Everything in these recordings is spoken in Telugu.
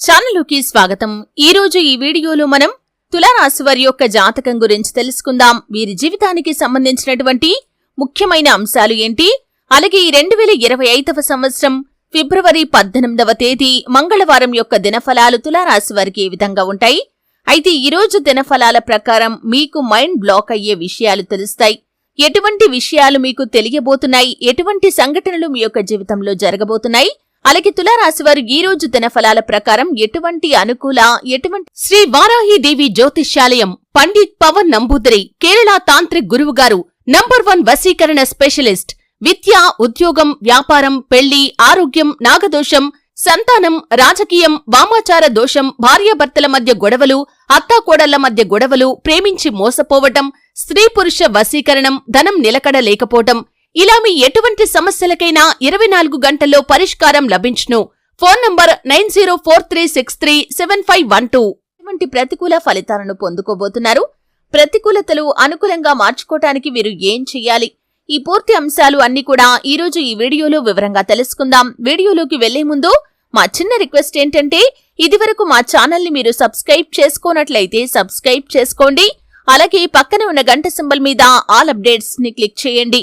ఛానలుకి స్వాగతం. ఈ రోజు ఈ వీడియోలో మనం తులారాశి వారి యొక్క జాతకం గురించి తెలుసుకుందాం. వీరి జీవితానికి సంబంధించినటువంటి ముఖ్యమైన అంశాలు ఏంటి? అలాగే ఈ రెండు వేల ఇరవై ఐదవ సంవత్సరం ఫిబ్రవరి పద్దెనిమిదవ తేదీ మంగళవారం యొక్క దినఫలాలు తులారాశి వారికి ఏ విధంగా ఉంటాయి? అయితే ఈ రోజు దినఫలాల ప్రకారం మీకు మైండ్ బ్లాక్ అయ్యే విషయాలు తెలుస్తాయి. ఎటువంటి విషయాలు మీకు తెలియబోతున్నాయి? ఎటువంటి సంఘటనలు మీ యొక్క జీవితంలో జరగబోతున్నాయి? అలాగే తులారాశి వారు ఈ రోజు దినఫలాల ప్రకారం ఎటువంటి అనుకూల ఎటువంటి శ్రీ వారాహి దేవి జ్యోతిష్యాలయం పండిత్ పవన్ నంబూదరి కేరళ తాంత్రిక్ గురువు గారు నంబర్ వన్ వశీకరణ స్పెషలిస్ట్ విద్య ఉద్యోగం వ్యాపారం పెళ్ళి ఆరోగ్యం నాగదోషం సంతానం రాజకీయం వామాచార దోషం భార్యాభర్తల మధ్య గొడవలు అత్తాకోడళ్ళ మధ్య గొడవలు ప్రేమించి మోసపోవటం స్త్రీ పురుష వశీకరణం ధనం నిలకడ లేకపోవటం ఇలా మీ ఎటువంటి సమస్యలకైనా ఇరవై నాలుగు గంటల్లో పరిష్కారం లభించును. Phone number nine zero four three six three seven five one two. ఇటువంటి ప్రతికూల ఫలితాలను పొందుకోబోతున్నారు? ప్రతికూలతలు అనుకూలంగా మార్చుకోవటానికి వీరు ఏం చెయ్యాలి? ఈ పూర్తి అంశాలు అన్ని కూడా ఈ రోజు ఈ వీడియోలో వివరంగా తెలుసుకుందాం. వీడియోలోకి వెళ్ళే ముందు మా చిన్న రిక్వెస్ట్ ఏంటంటే ఇదివరకు మా ఛానల్ని మీరు సబ్స్క్రైబ్ చేసుకోనట్లయితే సబ్స్క్రైబ్ చేసుకోండి. అలాగే పక్కన ఉన్న గంట సింబల్ మీద ఆల్ అప్డేట్స్ని క్లిక్ చేయండి.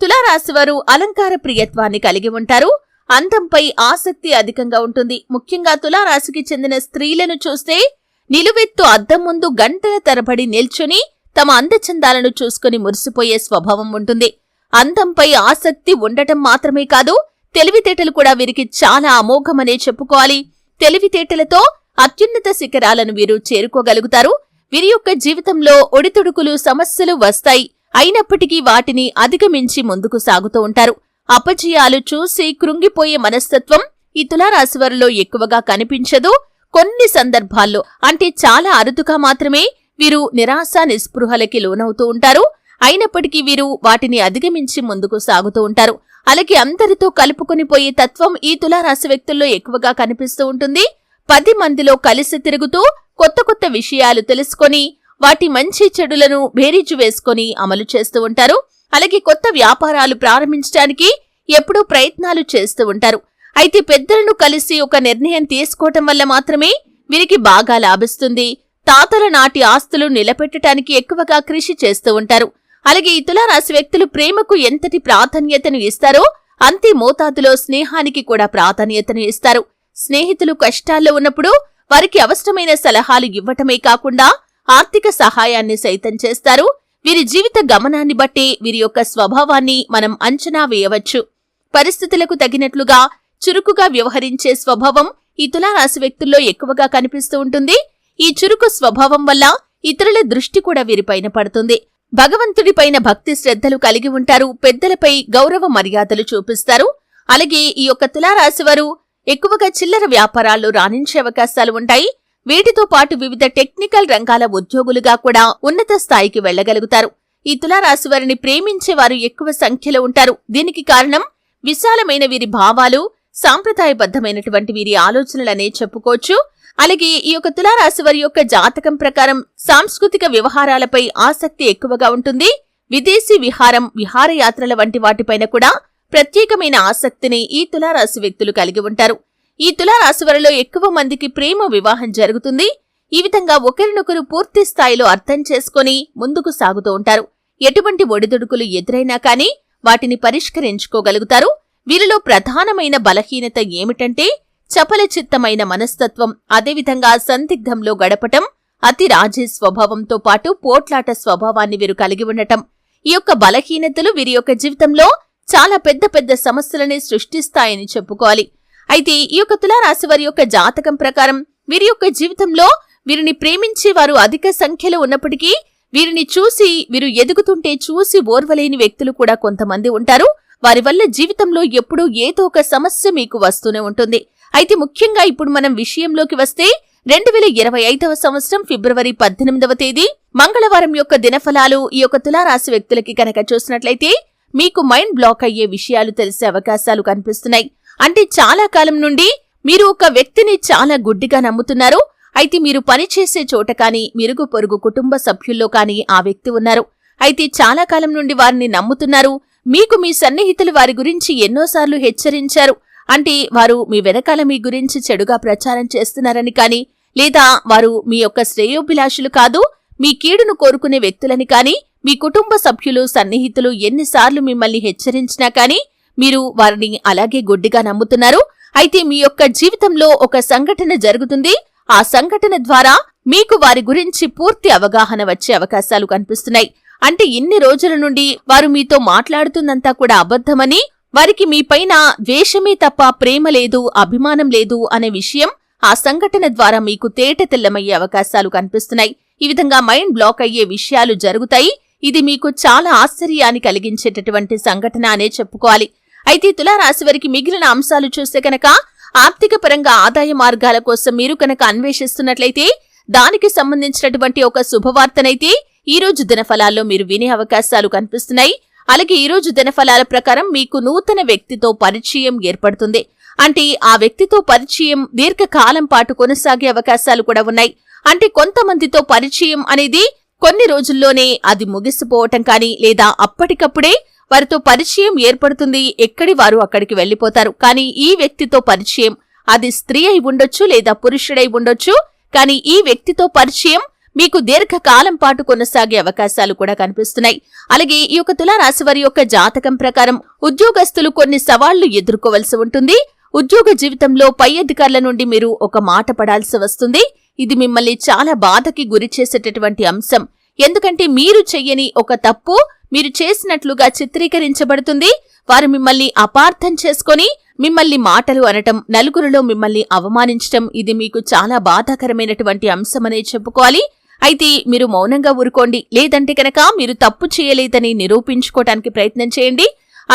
తులారాశివారు అలంకార ప్రియత్వాన్ని కలిగి ఉంటారు. అందంపై ఆసక్తి అధికంగా ఉంటుంది. ముఖ్యంగా తులారాశికి చెందిన స్త్రీలను చూస్తే నిలువెత్తు అద్దం ముందు గంటల తరబడి నిల్చుని తమ అందచందాలను చూసుకుని మురిసిపోయే స్వభావం ఉంటుంది. అందంపై ఆసక్తి ఉండటం మాత్రమే కాదు తెలివితేటలు కూడా వీరికి చాలా అమోఘమనే చెప్పుకోవాలి. తెలివితేటలతో అత్యున్నత శిఖరాలను వీరు చేరుకోగలుగుతారు. వీరి యొక్క జీవితంలో ఒడితుడుకులు సమస్యలు వస్తాయి. అయినప్పటికీ వాటిని అధిగమించి ముందుకు సాగుతూ ఉంటారు. అపజయాలు చూసి కృంగిపోయే మనస్తత్వం ఈ తులారాశివారిలో ఎక్కువగా కనిపించదు. కొన్ని సందర్భాల్లో అంటే చాలా అరుదుగా మాత్రమే వీరు నిరాశ నిస్పృహలకి లోనవుతూ ఉంటారు. అయినప్పటికీ వీరు వాటిని అధిగమించి ముందుకు సాగుతూ ఉంటారు. అలాగే అందరితో కలుపుకుని పోయే తత్వం ఈ తులారాశి వ్యక్తుల్లో ఎక్కువగా కనిపిస్తూ ఉంటుంది. పది మందిలో కలిసి తిరుగుతూ కొత్త కొత్త విషయాలు తెలుసుకొని వాటి మంచి చెడులను భేరీజు వేసుకొని అమలు చేస్తూ ఉంటారు. అలాగే కొత్త వ్యాపారాలు ప్రారంభించడానికి ఎప్పుడూ ప్రయత్నాలు చేస్తూ ఉంటారు. అయితే పెద్దలను కలిసి ఒక నిర్ణయం తీసుకోవటం వల్ల మాత్రమే వీరికి బాగా లాభిస్తుంది. తాతల నాటి ఆస్తులు నిలబెట్టడానికి ఎక్కువగా కృషి చేస్తూ ఉంటారు. అలాగే ఈ తులారాశి వ్యక్తులు ప్రేమకు ఎంతటి ప్రాధాన్యతను ఇస్తారో అంతే మోతాదులో స్నేహానికి కూడా ప్రాధాన్యతను ఇస్తారు. స్నేహితులు కష్టాల్లో ఉన్నప్పుడు వారికి అవసరమైన సలహాలు ఇవ్వటమే కాకుండా ఆర్థిక సహాయాన్ని సైతం చేస్తారు. వీరి జీవిత గమనాన్ని బట్టి వీరి యొక్క స్వభావాన్ని మనం అంచనా వేయవచ్చు. పరిస్థితులకు తగినట్లుగా చురుకుగా వ్యవహరించే స్వభావం ఈ తులారాశి వ్యక్తుల్లో ఎక్కువగా కనిపిస్తూ ఉంటుంది. ఈ చురుకు స్వభావం వల్ల ఇతరుల దృష్టి కూడా వీరిపైన పడుతుంది. భగవంతుడిపైన భక్తి శ్రద్ధలు కలిగి ఉంటారు. పెద్దలపై గౌరవ మర్యాదలు చూపిస్తారు. అలాగే ఈ యొక్క తులారాశి వారు ఎక్కువగా చిల్లర వ్యాపారాల్లో రాణించే అవకాశాలు ఉంటాయి. వీటితో పాటు వివిధ టెక్నికల్ రంగాల ఉద్యోగులుగా కూడా ఉన్నత స్థాయికి వెళ్ళగలుగుతారు ఈ తులారాశి వారిని ప్రేమించే వారు ఎక్కువ సంఖ్యలో ఉంటారు. దీనికి కారణం విశాలమైన వీరి భావాలు సాంప్రదాయబద్ధమైనటువంటి వీరి ఆలోచనలనే చెప్పుకోవచ్చు. అలాగే ఈ యొక్క తులారాశి వారి యొక్క జాతకం ప్రకారం సాంస్కృతిక వ్యవహారాలపై ఆసక్తి ఎక్కువగా ఉంటుంది. విదేశీ విహారం విహారయాత్రల వంటి వాటిపైన కూడా ప్రత్యేకమైన ఆసక్తిని ఈ తులారాశి వ్యక్తులు కలిగి ఉంటారు. ఈ తులారాశివారిలో ఎక్కువ మందికి ప్రేమ వివాహం జరుగుతుంది. ఈ విధంగా ఒకరినొకరు పూర్తి స్థాయిలో అర్థం చేసుకుని ముందుకు సాగుతూ ఉంటారు. ఎటువంటి ఒడిదుడుకులు ఎదురైనా కానీ వాటిని పరిష్కరించుకోగలుగుతారు. వీరిలో ప్రధానమైన బలహీనత ఏమిటంటే చపలచిత్తమైన మనస్తత్వం అదేవిధంగా సందిగ్ధంలో గడపటం అతి రాజీ స్వభావంతో పాటు పోట్లాట స్వభావాన్ని వీరు కలిగి ఉండటం. ఈ యొక్క బలహీనతలు వీరి యొక్క జీవితంలో చాలా పెద్ద పెద్ద సమస్యలని సృష్టిస్తాయని చెప్పుకోవాలి. అయితే ఈ యొక్క తులారాశి వారి యొక్క జాతకం ప్రకారం వీరి యొక్క జీవితంలో వీరిని ప్రేమించే వారు అధిక సంఖ్యలో ఉన్నప్పటికీ వీరిని చూసి వీరు ఎదుగుతుంటే చూసి ఓర్వలేని వ్యక్తులు కూడా కొంతమంది ఉంటారు. వారి వల్ల జీవితంలో ఎప్పుడూ ఏదో ఒక సమస్య మీకు వస్తూనే ఉంటుంది. అయితే ముఖ్యంగా ఇప్పుడు మనం విషయంలోకి వస్తే రెండు వేల ఇరవై ఐదవ సంవత్సరం ఫిబ్రవరి పద్దెనిమిదవ తేదీ మంగళవారం యొక్క దినఫలాలు ఈ యొక్క తులారాశి వ్యక్తులకి కనుక చూసినట్లయితే మీకు మైండ్ బ్లాక్ అయ్యే విషయాలు తెలిసే అవకాశాలు కనిపిస్తున్నాయి. అంటే చాలా కాలం నుండి మీరు ఒక వ్యక్తిని చాలా గుడ్డిగా నమ్ముతున్నారు. అయితే మీరు పనిచేసే చోట కానీ మిరుగు పొరుగు కుటుంబ సభ్యుల్లో కానీ ఆ వ్యక్తి ఉన్నారు. అయితే చాలా కాలం నుండి వారిని నమ్ముతున్నారు. మీకు మీ సన్నిహితులు వారి గురించి ఎన్నోసార్లు హెచ్చరించారు. అంటే వారు మీ వెనకాల మీ గురించి చెడుగా ప్రచారం చేస్తున్నారని కానీ లేదా వారు మీ యొక్క శ్రేయోభిలాషులు కాదు మీ కీడును కోరుకునే వ్యక్తులని కానీ మీ కుటుంబ సభ్యులు సన్నిహితులు ఎన్నిసార్లు మిమ్మల్ని హెచ్చరించినా కానీ మీరు వారిని అలాగే గుడ్డిగా నమ్ముతున్నారు. అయితే మీ యొక్క జీవితంలో ఒక సంఘటన జరుగుతుంది. ఆ సంఘటన ద్వారా మీకు వారి గురించి పూర్తి అవగాహన వచ్చే అవకాశాలు కనిపిస్తున్నాయి. అంటే ఇన్ని రోజుల నుండి వారు మీతో మాట్లాడుతుందంతా కూడా అబద్ధమని వారికి మీపైన ద్వేషమే తప్ప ప్రేమ లేదు అభిమానం లేదు అనే విషయం ఆ సంఘటన ద్వారా మీకు తేట తెల్లమయ్యే అవకాశాలు కనిపిస్తున్నాయి. ఈ విధంగా మైండ్ బ్లాక్ అయ్యే విషయాలు జరుగుతాయి. ఇది మీకు చాలా ఆశ్చర్యాన్ని కలిగించేటటువంటి సంఘటన అనే చెప్పుకోవాలి. అయితే తులారాశి వారికి మిగిలిన అంశాలు చూస్తే కనుక ఆర్థిక పరంగా ఆదాయ మార్గాల కోసం మీరు కనుక అన్వేషిస్తున్నట్లయితే దానికి సంబంధించినటువంటి ఒక శుభవార్తనైతే ఈ రోజు దినఫలాల్లో మీరు వినే అవకాశాలు కనిపిస్తున్నాయి. అలాగే ఈ రోజు దినఫలాల ప్రకారం మీకు నూతన వ్యక్తితో పరిచయం ఏర్పడుతుంది. అంటే ఆ వ్యక్తితో పరిచయం దీర్ఘకాలం పాటు కొనసాగే అవకాశాలు కూడా ఉన్నాయి. అంటే కొంతమందితో పరిచయం అనేది కొన్ని రోజుల్లోనే అది ముగిసిపోవటం కానీ లేదా అప్పటికప్పుడే వారితో పరిచయం ఏర్పడుతుంది. ఎక్కడి వారు అక్కడికి వెళ్ళిపోతారు కానీ ఈ వ్యక్తితో పరిచయం అది స్త్రీ అయి ఉండొచ్చు లేదా పురుషుడై ఉండొచ్చు. కానీ ఈ వ్యక్తితో పరిచయం మీకు దీర్ఘకాలం పాటు కొనసాగే అవకాశాలు కూడా కనిపిస్తున్నాయి. అలాగే ఈ యొక్క తులారాశి వారి యొక్క జాతకం ప్రకారం ఉద్యోగస్తులు కొన్ని సవాళ్ళు ఎదుర్కోవలసి ఉంటుంది. ఉద్యోగ జీవితంలో పై అధికారుల నుండి మీరు ఒక మాట పడాల్సి వస్తుంది. ఇది మిమ్మల్ని చాలా బాధకి గురి చేసేటటువంటి అంశం. ఎందుకంటే మీరు చెయ్యని ఒక తప్పు మీరు చేసినట్లుగా చిత్రీకరించబడుతుంది. వారు మిమ్మల్ని అపార్థం చేసుకొని మిమ్మల్ని మాటలు అనటం నలుగురిలో మిమ్మల్ని అవమానించటం ఇది మీకు చాలా బాధాకరమైనటువంటి అంశమనే చెప్పుకోవాలి. అయితే మీరు మౌనంగా ఊరుకోండి. లేదంటే కనుక మీరు తప్పు చేయలేదని నిరూపించుకోవటానికి ప్రయత్నం చేయండి.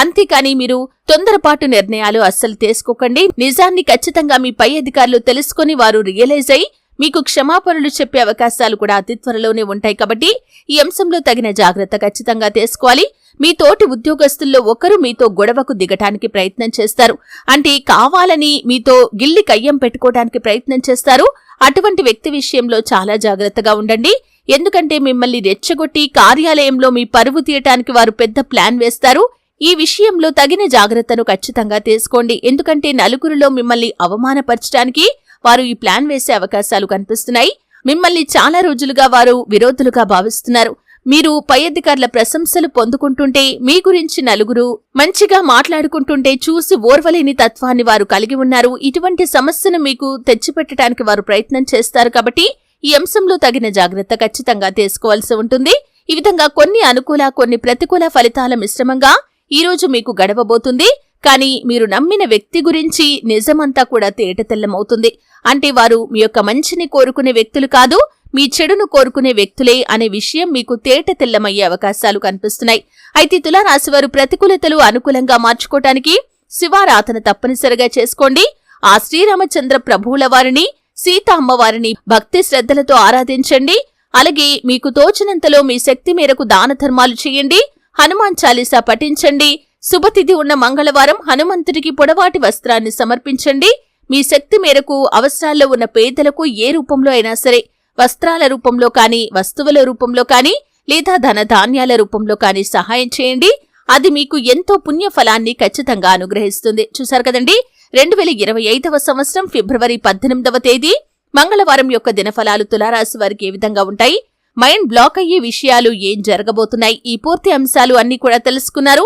అంతేకాని మీరు తొందరపాటు నిర్ణయాలు అస్సలు తీసుకోకండి. నిజాన్ని ఖచ్చితంగా మీ పై అధికారులు తెలుసుకొని వారు రియలైజ్ అయి మీకు క్షమాపణలు చెప్పే అవకాశాలు కూడా అతి త్వరలోనే ఉంటాయి కాబట్టి ఈ అంశంలో తగిన జాగ్రత్త ఖచ్చితంగా తీసుకోవాలి. మీ తోటి ఉద్యోగస్తుల్లో ఒకరు మీతో గొడవకు దిగటానికి ప్రయత్నం చేస్తారు. అంటే కావాలని మీతో గిల్లి కయ్యం పెట్టుకోవడానికి ప్రయత్నం చేస్తారు. అటువంటి వ్యక్తి విషయంలో చాలా జాగ్రత్తగా ఉండండి. ఎందుకంటే మిమ్మల్ని రెచ్చగొట్టి కార్యాలయంలో మీ పరువు తీయటానికి వారు పెద్ద ప్లాన్ వేస్తారు. ఈ విషయంలో తగిన జాగ్రత్తను ఖచ్చితంగా తీసుకోండి. ఎందుకంటే నలుగురిలో మిమ్మల్ని అవమానపరచడానికి వారు ఈ ప్లాన్ వేసే అవకాశాలు కనిపిస్తున్నాయి. మిమ్మల్ని చాలా రోజులుగా వారు విరోధులుగా భావిస్తున్నారు. మీరు పై అధికారుల ప్రశంసలు పొందుకుంటుంటే మీ గురించి నలుగురు మంచిగా మాట్లాడుకుంటుంటే చూసి ఓర్వలేని తత్వాన్ని వారు కలిగి ఉన్నారు. ఇటువంటి సమస్యను మీకు తెచ్చిపెట్టడానికి వారు ప్రయత్నం చేస్తారు కాబట్టి ఈ అంశంలో తగిన జాగ్రత్త ఖచ్చితంగా తీసుకోవాల్సి ఉంటుంది. ఈ విధంగా కొన్ని అనుకూల కొన్ని ప్రతికూల ఫలితాల మిశ్రమంగా ఈ రోజు మీకు గడవబోతుంది. కానీ మీరు నమ్మిన వ్యక్తి గురించి నిజమంతా కూడా తేటతెల్లమవుతుంది అంటే వారు మీ యొక్క మంచిని కోరుకునే వ్యక్తులు కాదు మీ చెడును కోరుకునే వ్యక్తులే అనే విషయం మీకు తేట తెల్లమయ్యే అవకాశాలు కనిపిస్తున్నాయి. అయితే తులారాశి వారు ప్రతికూలతలు అనుకూలంగా మార్చుకోవటానికి శివారాధన తప్పనిసరిగా చేసుకోండి. ఆ శ్రీరామచంద్ర ప్రభువుల వారిని సీత అమ్మవారిని భక్తి శ్రద్ధలతో ఆరాధించండి. అలాగే మీకు తోచినంతలో మీ శక్తి మేరకు దాన ధర్మాలు చేయండి. హనుమాన్ చాలీసా పఠించండి. శుభతిథి ఉన్న మంగళవారం హనుమంతుడికి పొడవాటి వస్త్రాన్ని సమర్పించండి. మీ శక్తి మేరకు అవసరాల్లో ఉన్న పేదలకు ఏ రూపంలో అయినా సరే వస్త్రాల రూపంలో కానీ వస్తువుల రూపంలో కానీ లేదా ధన ధాన్యాల రూపంలో కానీ సహాయం చేయండి. అది మీకు ఎంతో పుణ్య ఫలాన్ని ఖచ్చితంగా అనుగ్రహిస్తుంది. చూశారు కదండి? రెండు వేల ఇరవై ఐదవ సంవత్సరం ఫిబ్రవరి పద్దెనిమిదవ తేదీ. మంగళవారం యొక్క దినఫలాలు తులారాశి వారికి ఏ విధంగా ఉంటాయి? మైండ్ బ్లాక్ అయ్యే విషయాలు ఏం జరగబోతున్నాయి? ఈ పూర్తి అంశాలు అన్ని కూడా తెలుసుకున్నారు.